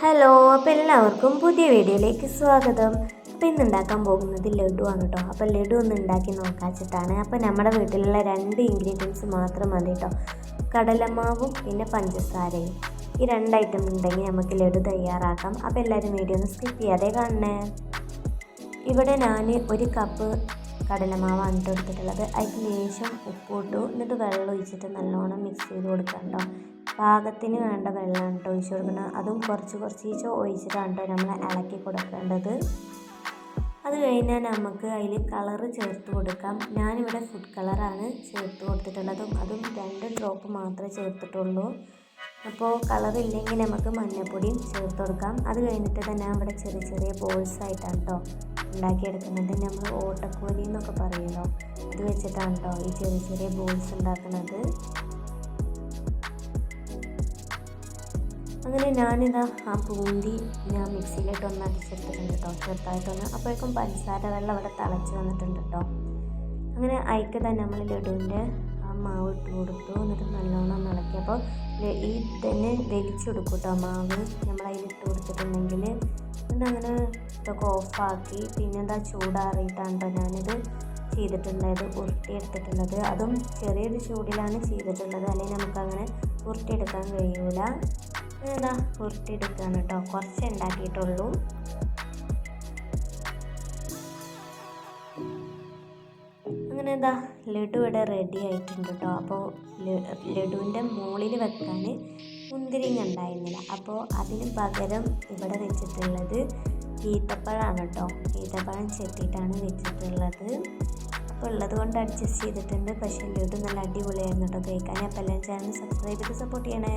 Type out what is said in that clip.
Hello അപ്പോൾ എല്ലാവർക്കും പുതിയ വീഡിയോയിലേക്ക് സ്വാഗതം. അപ്പോൾ ഇന്ന് ഉണ്ടാക്കാൻ പോകുന്നത് ലഡു ആണ് കേട്ടോ അപ്പോൾ ലഡു ഒന്ന് ഉണ്ടാക്കി നോക്കാച്ചിട്ടാണ് അപ്പോൾ നമ്മുടെ വീട്ടിലുള്ള രണ്ട് ഇൻഗ്രീഡിയൻസ് മാത്രം മതി കേട്ടോ കടലമാവും പിന്നെ പഞ്ചസാരയും. ഈ രണ്ട് ഐറ്റം ഉണ്ടെങ്കിൽ നമുക്ക് ലഡു തയ്യാറാക്കാം. അപ്പോൾ എല്ലാവരും വീഡിയോ ഒന്ന് സ്കിപ്പ് ചെയ്യാതെ കാണണേ. ഇവിടെ ഞാൻ ഒരു കപ്പ് കടലമാവാണ് കേട്ടോ എടുത്തിട്ടുള്ളത്. അതിന് ശേഷം ഉപ്പിട്ടു എന്നിട്ട് വെള്ളം ഒഴിച്ചിട്ട് നല്ലോണം മിക്സ് ചെയ്ത് കൊടുക്കാം കേട്ടോ പാകത്തിന് വേണ്ട വെള്ളമാണ് കേട്ടോ ഒഴിച്ച് കൊടുക്കുന്നത്. അതും കുറച്ച് കുറച്ച് ഒഴിച്ചിട്ടാണ് കേട്ടോ നമ്മൾ ഇളക്കി കൊടുക്കേണ്ടത്. അത് കഴിഞ്ഞാൽ നമുക്ക് അതിൽ കളറ് ചേർത്ത് കൊടുക്കാം. ഞാനിവിടെ ഫുഡ് കളറാണ് ചേർത്ത് കൊടുത്തിട്ടുള്ളതും. അതും രണ്ട് ഡ്രോപ്പ് മാത്രമേ ചേർത്തിട്ടുള്ളൂ. അപ്പോൾ കളറില്ലെങ്കിൽ നമുക്ക് മഞ്ഞപ്പൊടിയും ചേർത്ത് കൊടുക്കാം. അത് കഴിഞ്ഞിട്ട് തന്നെ ഇവിടെ ചെറിയ ചെറിയ ബോൾസ് ആയിട്ടാണ് കേട്ടോ ഉണ്ടാക്കിയെടുക്കുന്നത്. നമ്മൾ ഓട്ടക്കോലി എന്നൊക്കെ പറയുമല്ലോ അത് വെച്ചിട്ടാണ് കേട്ടോ ഈ ചെറിയ ചെറിയ ബോൾസ് ഉണ്ടാക്കുന്നത്. അങ്ങനെ ഞാനിതാ ആ പൂന്തി ഞാൻ മിക്സിയിലിട്ട് ഒന്ന് അടിച്ചെടുത്തിട്ടുണ്ട് കേട്ടോ ചെറുതായിട്ടൊന്ന്. അപ്പോഴേക്കും പഞ്ചസാര വെള്ളം അവിടെ തിളച്ച് വന്നിട്ടുണ്ട് കേട്ടോ. അങ്ങനെ അയക്ക് തന്നെ നമ്മൾ ലഡുവിന്റെ ആ മാവ് ഇട്ട് കൊടുത്തു. എന്നിട്ട് നല്ലോണം ഇളക്കിയപ്പോൾ ഈ തന്നെ വലിച്ചെടുക്കും കേട്ടോ മാവ്. നമ്മൾ അതിൽ ഇട്ട് കൊടുത്തിട്ടുണ്ടെങ്കിൽ എന്നിട്ട് അങ്ങനെ ഇതൊക്കെ ഓഫാക്കി. പിന്നെ എന്താ ചൂടാറിയിട്ടാണ് കേട്ടോ ഞാനിത് ചെയ്തിട്ടുണ്ടായത് ഉരുട്ടിയെടുത്തിട്ടുള്ളത്. അതും ചെറിയൊരു ചൂടിലാണ് ചെയ്തിട്ടുള്ളത്. അല്ലെങ്കിൽ നമുക്കങ്ങനെ ഉരുട്ടിയെടുക്കാൻ കഴിയൂല. ഇതാ ഉരുട്ടിയെടുക്കുകയാണ് കേട്ടോ. കുറച്ച് ഉണ്ടാക്കിയിട്ടുള്ളൂ. അങ്ങനെ എന്താ ലഡു ഇവിടെ റെഡി ആയിട്ടുണ്ട് കേട്ടോ. അപ്പോൾ ലഡുവിന്റെ മുകളിൽ വെക്കാൻ മുന്തിരിങ്ങ ഉണ്ടായിരുന്നില്ല. അപ്പോൾ അതിന് പകരം ഇവിടെ വെച്ചിട്ടുള്ളത് ഈത്തപ്പഴമാണ് കേട്ടോ. ഈത്തപ്പഴം ചെത്തിയിട്ടാണ് വെച്ചിട്ടുള്ളത്. അപ്പോൾ ഉള്ളത് കൊണ്ട് അഡ്ജസ്റ്റ് ചെയ്തിട്ടുണ്ട്. പക്ഷേ ലഡു നല്ല അടിപൊളിയായിരുന്നു കേട്ടോ കേൾക്കാൻ. അപ്പോൾ എല്ലാവരും ചാനൽ സബ്സ്ക്രൈബ് ചെയ്ത് സപ്പോർട്ട് ചെയ്യണേ.